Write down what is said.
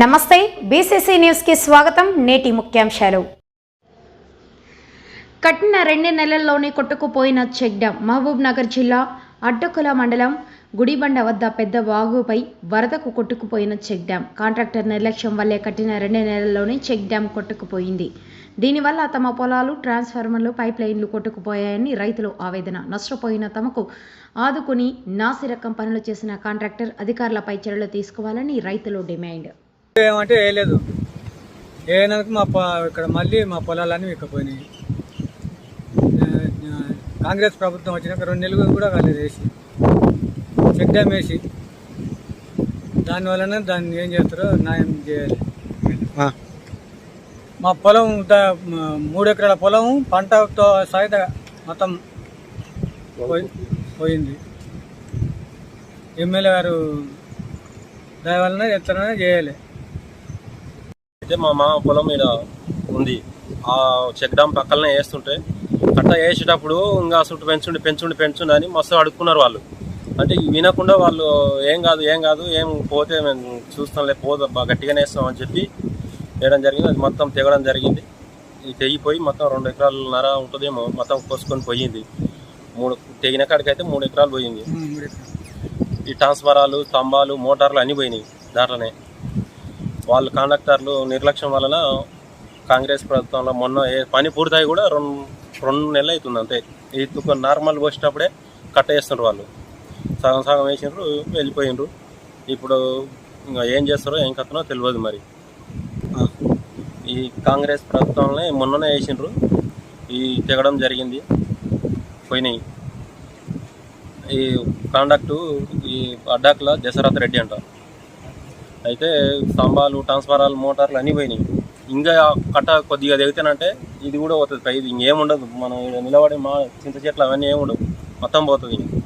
నమస్తే బీసీసీ న్యూస్కి స్వాగతం నేటి ముఖ్యాంశాలు. కట్టిన రెండు నెలల్లోనే కొట్టుకుపోయిన చెక్ డ్యాం మహబూబ్ నగర్ జిల్లా అడ్డకుల మండలం గుడిబండ వద్ద పెద్ద వాగుపై వరదకు కొట్టుకుపోయిన చెక్ డ్యాం కాంట్రాక్టర్ నిర్లక్ష్యం వల్లే కట్టిన రెండు నెలల్లోనే చెక్ డ్యాం కొట్టుకుపోయింది. దీనివల్ల తమ పొలాలు ట్రాన్స్ఫార్మర్లు పైప్ లైన్లు కొట్టుకుపోయాయని రైతులు ఆవేదన. నష్టపోయిన తమకు ఆదుకుని నాసిరకం పనులు చేసిన కాంట్రాక్టర్ అధికారులపై చర్యలు తీసుకోవాలని రైతులు డిమాండ్. ఏమంటే వేయలేదు. వేయడానికి మా ఇక్కడ మళ్ళీ మా పొలాలన్నీ ఆ, కాంగ్రెస్ ప్రభుత్వం వచ్చినాక రెండు నెలలు కూడా కాలేదు వేసి. చెక్ డ్యామ్ వేసి. దానివల్లనే దాన్ని ఏం చేస్తారో న్యాయం చేయాలి. మా పొలం మూడు ఎకరాల పొలం పంటతో సహిత మొత్తం పోయి పోయింది. ఎమ్మెల్యే గారు దాని వలన ఎత్తననే చేయాలి. అయితే మా మామ పొలం మీద ఉంది. ఆ చెక్ డామ్ పక్కనే వేస్తుంటే అట్లా వేసేటప్పుడు ఇంకా అసలు పెంచుండి పెంచుండి పెంచుండి అని మస్తు అడుక్కున్నారు వాళ్ళు. అంటే వినకుండా వాళ్ళు ఏం కాదు ఏం కాదు ఏం పోతే మేము చూస్తాంలే పోదు బాగా గట్టిగానే వేస్తాం అని చెప్పి వేయడం జరిగింది. అది మొత్తం తెగడం జరిగింది. ఇది తెగిపోయి మొత్తం రెండు ఎకరాలు నర ఉంటుందేమో మొత్తం కోసుకొని పోయింది. మూడు తెగిన కాడికైతే మూడు ఎకరాలు పోయింది. ఈ ట్రాన్స్ఫారాలు స్తంభాలు మోటార్లు అన్నీ పోయినాయి దాంట్లోనే. వాళ్ళు కండక్టర్లు నిర్లక్ష్యం వలన కాంగ్రెస్ ప్రభుత్వంలో మొన్న ఏ పని పూర్తయి కూడా రెండు రెండు నెలలు అవుతుంది అంతే. ఈ నార్మల్ వచ్చేటప్పుడే కట్ట చేస్తున్నారు వాళ్ళు. సగం సగం వేసిండ్రు వెళ్ళిపోయిండ్రు. ఇప్పుడు ఇంకా ఏం చేస్తారో ఏం కథనో తెలియదు మరి. ఈ కాంగ్రెస్ ప్రభుత్వంలో మొన్ననే వేసిండ్రు. ఈ తెగడం జరిగింది. పోయినాయి. ఈ కాండక్టు ఈ అడ్డాక్ల దశరథ్ రెడ్డి అంటారు అయితే స్తంభాలు ట్రాన్స్ఫారాలు మోటార్లు అన్నీ పోయినాయి. ఇంకా కట్ట కొద్దిగా దిగుతానంటే ఇది కూడా పోతుంది. పై ఇది ఇంకేముండదు మనం ఈడ నిలబడి మా చింత చెట్లు అవన్నీ ఏముండవు మొత్తం పోతుంది ఇంక.